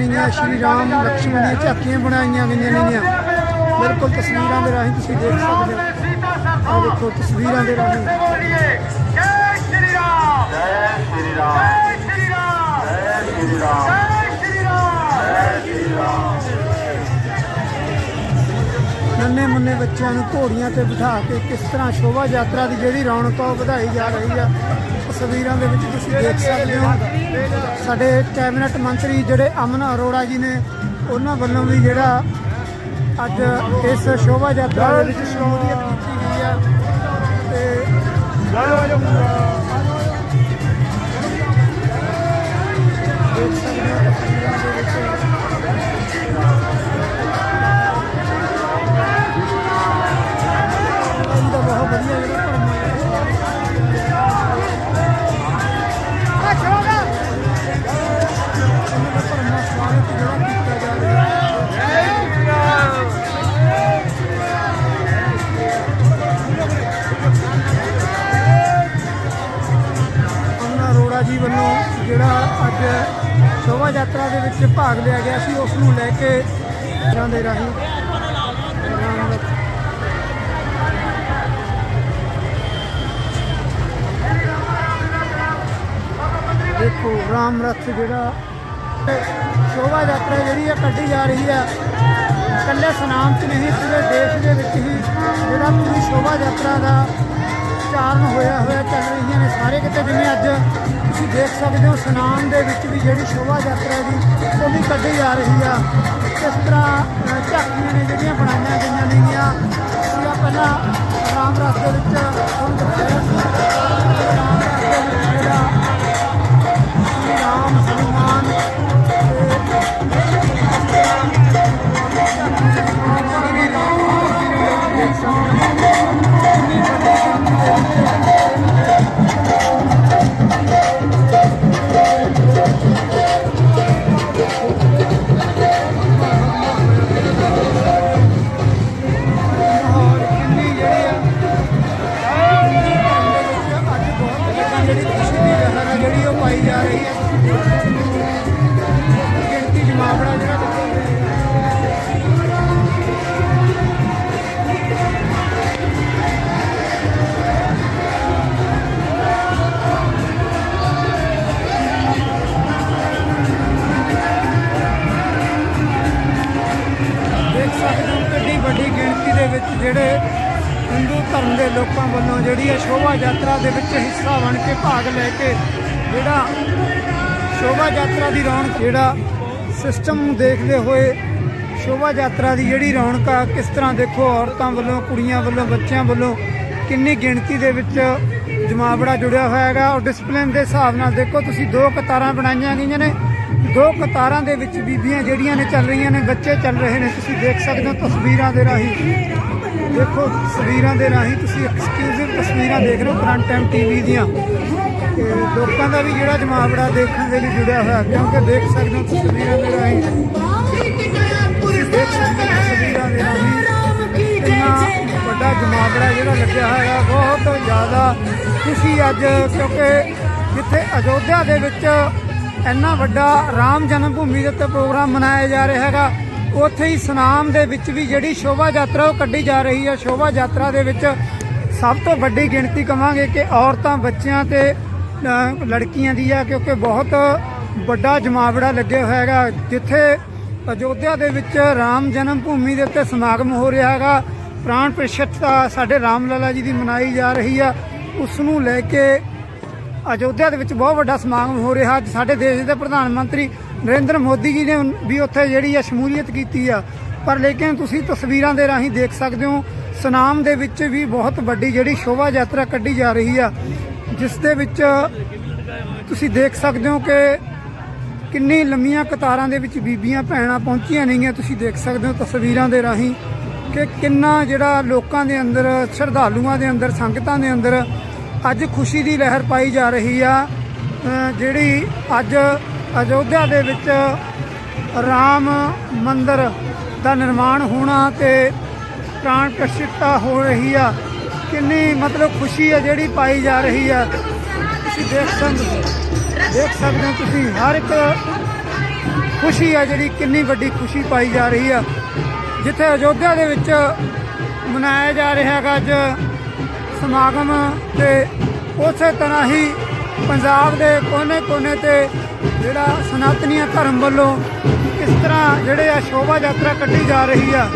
ਨੇਗੀਆਂ ਸ਼੍ਰੀ ਰਾਮ ਲక్ష్ਮਣ ਦੀਆਂ ਝਾਕੀਆਂ ਬਣਾਈਆਂ ਗਈਆਂ ਨੇਗੀਆਂ ਬਿਲਕੁਲ ਤਸਵੀਰਾਂ ਦੇ ਰਾਹੀਂ ਤੁਸੀਂ ਦੇਖ ਸਕਦੇ ਹੋ। ਆਹ ਦੇਖੋ, ਤਸਵੀਰਾਂ ਦੇ ਰਾਹੀਂ। ਬੱਚਿਆਂ ਨੂੰ ਘੋੜੀਆਂ ਤੇ ਬਿਠਾ ਕੇ ਕਿਸ ਤਰ੍ਹਾਂ ਸ਼ੋਭਾ ਯਾਤਰਾ ਦੀ ਜਿਹੜੀ ਰੌਣਕ ਉਹ ਵਧਾਈ ਜਾ ਰਹੀ ਆ। ਤਸਵੀਰਾਂ ਦੇ ਵਿੱਚ ਤੁਸੀਂ ਦੇਖ ਸਕਦੇ ਹੋ। ਸਾਡੇ ਕੈਬਨਿਟ ਮੰਤਰੀ ਜਿਹੜੇ ਅਮਨ ਅਰੋੜਾ ਜੀ ਨੇ, ਉਹਨਾਂ ਵੱਲੋਂ ਵੀ ਜਿਹੜਾ ਅੱਜ ਇਸ ਸ਼ੋਭਾ ਯਾਤਰਾ ਦੇ ਵਿੱਚ ਸ਼ਮੂਲੀਅਤ ਕੀਤੀ ਗਈ ਆ। ਤੇ ਦੇਖ ਸਕਦੇ ਅੱਜ ਸ਼ੋਭਾ ਯਾਤਰਾ ਦੇ ਵਿੱਚ ਭਾਗ ਲਿਆ ਗਿਆ ਸੀ, ਉਸ ਨੂੰ ਲੈ ਕੇ ਜਾਂਦੇ ਰਾਹੀਂ ਰਾਮ ਰਥ ਦੇਖੋ, ਰਾਮ ਰਥ ਜਿਹੜਾ ਸ਼ੋਭਾ ਯਾਤਰਾ ਜਿਹੜੀ ਆ ਕੱਢੀ ਜਾ ਰਹੀ ਹੈ ਇਕੱਲੇ ਸੁਨਾਮ ਚ ਨਹੀਂ, ਪੂਰੇ ਦੇਸ਼ ਦੇ ਵਿੱਚ ਹੀ ਜਿਹੜਾ ਪੂਰੀ ਸ਼ੋਭਾ ਯਾਤਰਾ ਦਾ ਉਚਾਰਨ ਹੋਇਆ ਹੋਇਆ ਚੱਲ ਰਹੀਆਂ ਨੇ ਸਾਰੇ ਕਿਤੇ, ਜਿਵੇਂ ਅੱਜ ਤੁਸੀਂ ਦੇਖ ਸਕਦੇ ਹੋ ਸੁਨਾਮ ਦੇ ਵਿੱਚ ਵੀ ਜਿਹੜੀ ਸ਼ੋਭਾ ਯਾਤਰਾ ਦੀ ਉਹ ਵੀ ਕੱਢੀ ਜਾ ਰਹੀ ਆ। ਇਸ ਤਰ੍ਹਾਂ ਝਾਕੀਆਂ ਨੇ ਜਿਹੜੀਆਂ ਬਣਾਈਆਂ ਗਈਆਂ ਨੇਗੀਆਂ ਪਹਿਲਾਂ ਰਾਮ ਰਥ ਦੇ ਵਿੱਚ ਤੁਹਾਨੂੰ ਦਿਖਾਇਆ ਧਰਮ ਵੱਲੋਂ ਜਿਹੜੀ ਹੈ ਸ਼ੋਭਾ ਯਾਤਰਾ ਦੇ ਵਿੱਚ ਹਿੱਸਾ ਬਣ ਕੇ ਭਾਗ ਲੈ ਕੇ ਜਿਹੜਾ ਸ਼ੋਭਾ ਯਾਤਰਾ ਦੀ ਰੌਣਕ, ਜਿਹੜਾ ਸਿਸਟਮ ਨੂੰ ਦੇਖਦੇ ਹੋਏ ਸ਼ੋਭਾ ਯਾਤਰਾ ਦੀ ਜਿਹੜੀ ਰੌਣਕ ਆ, ਕਿਸ ਤਰ੍ਹਾਂ ਦੇਖੋ ਔਰਤਾਂ ਵੱਲੋਂ, ਕੁੜੀਆਂ ਵੱਲੋਂ, ਬੱਚਿਆਂ ਵੱਲੋਂ ਕਿੰਨੀ ਗਿਣਤੀ ਦੇ ਵਿੱਚ ਜਮਾਵੜਾ ਜੁੜਿਆ ਹੋਇਆ ਹੈਗਾ। ਔਰ ਡਿਸਪਲਿਨ ਦੇ ਹਿਸਾਬ ਨਾਲ ਦੇਖੋ, ਤੁਸੀਂ ਦੋ ਕਤਾਰਾਂ ਬਣਾਈਆਂ ਗਈਆਂ ਨੇ। ਦੋ ਕਤਾਰਾਂ ਦੇ ਵਿੱਚ ਬੀਬੀਆਂ ਜਿਹੜੀਆਂ ਨੇ ਚੱਲ ਰਹੀਆਂ ਨੇ, ਬੱਚੇ ਚੱਲ ਰਹੇ ਨੇ। ਤੁਸੀਂ ਦੇਖ ਸਕਦੇ ਹੋ ਤਸਵੀਰਾਂ ਦੇ ਰਾਹੀਂ। ਦੇਖੋ, ਤਸਵੀਰਾਂ ਦੇ ਰਾਹੀਂ ਤੁਸੀਂ ਐਕਸਕਲੂਸਿਵ ਤਸਵੀਰਾਂ ਦੇਖ ਰਹੇ ਹੋ ਫਰੰਟ ਟਾਈਮ ਟੀਵੀ ਦੀਆਂ। ਤੇ ਲੋਕਾਂ ਦਾ ਵੀ ਜਿਹੜਾ ਜਮਾਵੜਾ ਦੇਖਣ ਦੇ ਲਈ ਜੁੜਿਆ ਹੋਇਆ, ਕਿਉਂਕਿ ਦੇਖ ਸਕਦੇ ਹੋ ਤਸਵੀਰਾਂ ਦੇ ਰਾਹੀਂ। ਦੇਖ ਸਕਦੇ ਹੋ ਤਸਵੀਰਾਂ ਦੇ ਰਾਹੀਂ ਇੰਨਾ ਵੱਡਾ ਜਮਾਵੜਾ ਜਿਹੜਾ ਲੱਗਿਆ ਹੋਇਆ, ਬਹੁਤ ਜ਼ਿਆਦਾ ਖੁਸ਼ੀ ਅੱਜ, ਕਿਉਂਕਿ ਜਿੱਥੇ ਅਯੋਧਿਆ ਦੇ ਵਿੱਚ ਇੰਨਾ ਵੱਡਾ ਰਾਮ ਜਨਮ ਭੂਮੀ ਦੇ ਉੱਤੇ ਪ੍ਰੋਗਰਾਮ ਮਨਾਇਆ ਜਾ ਰਿਹਾ ਹੈਗਾ ਉੱਥੇ ਹੀ ਸੁਨਾਮ ਦੇ ਵਿੱਚ ਵੀ ਜਿਹੜੀ ਸ਼ੋਭਾ ਯਾਤਰਾ ਉਹ ਕੱਢੀ ਜਾ ਰਹੀ ਹੈ। ਸ਼ੋਭਾ ਯਾਤਰਾ ਦੇ ਵਿੱਚ ਸਭ ਤੋਂ ਵੱਡੀ ਗਿਣਤੀ ਕਵਾਂਗੇ ਕਿ ਔਰਤਾਂ ਬੱਚਿਆਂ ਤੇ ਅ, ਲੜਕੀਆਂ ਦੀ ਆ ਕਿਉਂਕਿ ਬਹੁਤ ਵੱਡਾ ਜਮਾਵੜਾ ਲੱਗਿਆ ਹੋਇਆ ਹੈਗਾ। ਜਿੱਥੇ ਅਯੋਧਿਆ ਦੇ ਵਿੱਚ ਰਾਮ ਜਨਮ ਭੂਮੀ ਦੇ ਉੱਤੇ ਸਮਾਗਮ ਹੋ ਰਿਹਾ ਹੈਗਾ। ਪ੍ਰਾਣ ਪ੍ਰਤਿਸ਼ਠਤਾ ਸਾਡੇ ਰਾਮ ਲਾਲਾ ਜੀ ਦੀ ਮਨਾਈ ਜਾ ਰਹੀ ਆ। ਉਸ ਨੂੰ ਲੈ ਕੇ ਅਯੋਧਿਆ ਦੇ ਵਿੱਚ ਬਹੁਤ ਵੱਡਾ ਸਮਾਗਮ ਹੋ ਰਿਹਾ। ਅੱਜ ਸਾਡੇ ਦੇਸ਼ ਦੇ ਪ੍ਰਧਾਨ ਮੰਤਰੀ ਨਰਿੰਦਰ ਮੋਦੀ ਜੀ ਨੇ ਵੀ ਉੱਥੇ ਜਿਹੜੀ ਆ ਸ਼ਮੂਲੀਅਤ ਕੀਤੀ ਆ। ਪਰ ਲੇਕਿਨ ਤੁਸੀਂ ਤਸਵੀਰਾਂ ਦੇ ਰਾਹੀਂ ਦੇਖ ਸਕਦੇ ਹੋ, ਸੁਨਾਮ ਦੇ ਵਿੱਚ ਵੀ ਬਹੁਤ ਵੱਡੀ ਜਿਹੜੀ ਸ਼ੋਭਾ ਯਾਤਰਾ ਕੱਢੀ ਜਾ ਰਹੀ ਆ। ਜਿਸ ਦੇ ਵਿੱਚ ਤੁਸੀਂ ਦੇਖ ਸਕਦੇ ਹੋ ਕਿ ਕਿੰਨੀ ਲੰਮੀਆਂ ਕਤਾਰਾਂ ਦੇ ਵਿੱਚ ਬੀਬੀਆਂ ਭੈਣਾਂ ਪਹੁੰਚੀਆਂ ਨੇਗੀਆਂ। ਤੁਸੀਂ ਦੇਖ ਸਕਦੇ ਹੋ ਤਸਵੀਰਾਂ ਦੇ ਰਾਹੀਂ ਕਿ ਕਿੰਨਾ ਜਿਹੜਾ ਲੋਕਾਂ ਦੇ ਅੰਦਰ, ਸ਼ਰਧਾਲੂਆਂ ਦੇ ਅੰਦਰ, ਸੰਗਤਾਂ ਦੇ ਅੰਦਰ ਅੱਜ ਖੁਸ਼ੀ ਦੀ ਲਹਿਰ ਪਾਈ ਜਾ ਰਹੀ ਆ। ਜਿਹੜੀ ਅੱਜ ਅਯੋਧਿਆ ਦੇ ਵਿੱਚ ਰਾਮ ਮੰਦਰ ਦਾ ਨਿਰਮਾਣ ਹੋਣਾ ਤੇ ਪ੍ਰਾਣ ਪ੍ਰਤਿਸ਼ਠਤਾ ਹੋ ਰਹੀ ਆ। ਕਿੰਨੀ ਮਤਲਬ ਖੁਸ਼ੀ ਹੈ ਜਿਹੜੀ ਪਾਈ ਜਾ ਰਹੀ ਆ। ਤੁਸੀਂ ਦੇਖ ਸਕਦੇ ਦੇਖ ਸਕਦੇ ਹੋ ਤੁਸੀਂ ਹਰ ਇੱਕ ਖੁਸ਼ੀ ਆ ਜਿਹੜੀ, ਕਿੰਨੀ ਵੱਡੀ ਖੁਸ਼ੀ ਪਾਈ ਜਾ ਰਹੀ ਆ। ਜਿੱਥੇ ਅਯੋਧਿਆ ਦੇ ਵਿੱਚ ਮਨਾਇਆ ਜਾ ਰਿਹਾ ਹੈਗਾ ਅੱਜ ਸਮਾਗਮ ਤੇ, ਉਸੇ ਤਰ੍ਹਾਂ ਹੀ ਪੰਜਾਬ ਦੇ ਕੋਨੇ-ਕੋਨੇ ਤੇ ਜਿਹੜਾ ਸਨਾਤਨੀਆ ਧਰਮ ਵੱਲੋਂ ਕਿਸ ਤਰ੍ਹਾਂ ਜਿਹੜੇ ਆ ਸ਼ੋਭਾ ਯਾਤਰਾ ਕੱਢੀ ਜਾ ਰਹੀ ਆ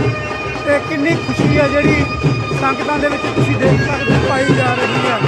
ਤੇ ਕਿੰਨੀ ਖੁਸ਼ੀ ਆ ਜਿਹੜੀ ਸੰਗਤਾਂ ਦੇ ਵਿੱਚ ਤੁਸੀਂ ਦੇਖ ਸਕਦੇ ਪਾਈ ਜਾ ਰਹੀ ਆ।